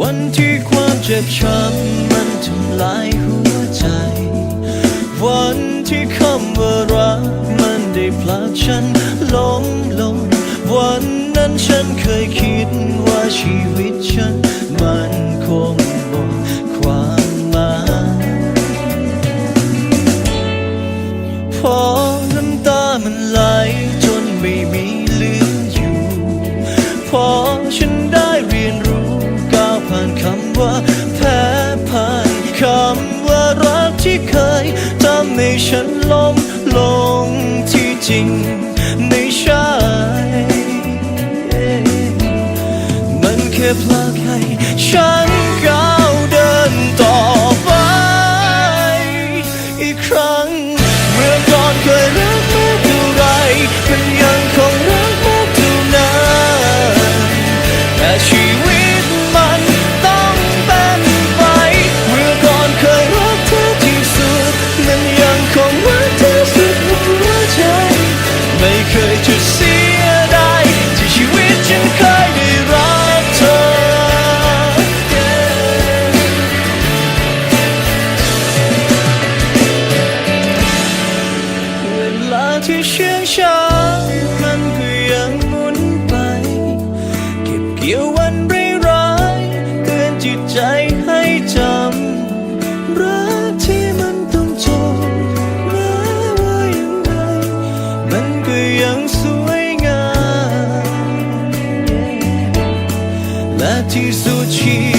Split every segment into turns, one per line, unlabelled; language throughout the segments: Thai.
วันที่ความเจ็บช้ำมันทำลายหัวใจ วันที่คำว่ารักมันได้พลาดฉันล้มลง วันนั้นฉันเคยคิดว่าชีวิตฉันมันคงหมดความหมายพอน้ำตามันไหลจนไม่มี ว่าแพ้พ่ายคำว่ารักที่เคยทำให้ฉันล้มลงที่จริงไม่ใช่ มันแค่พลาดให้ฉันกั ที่เชื่องช้ามันก็ยังหมุนไป เก็บเกี่ยววันไร้ายๆเตือนจิตใจให้จำรักที่มันต้องจบมาว่ายังไงมันก็ยังสวยงามและที่สุดชี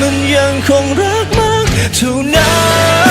มันยังคงรักมากเท่านั้น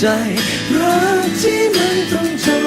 ใจรักที่มันต้องเจอ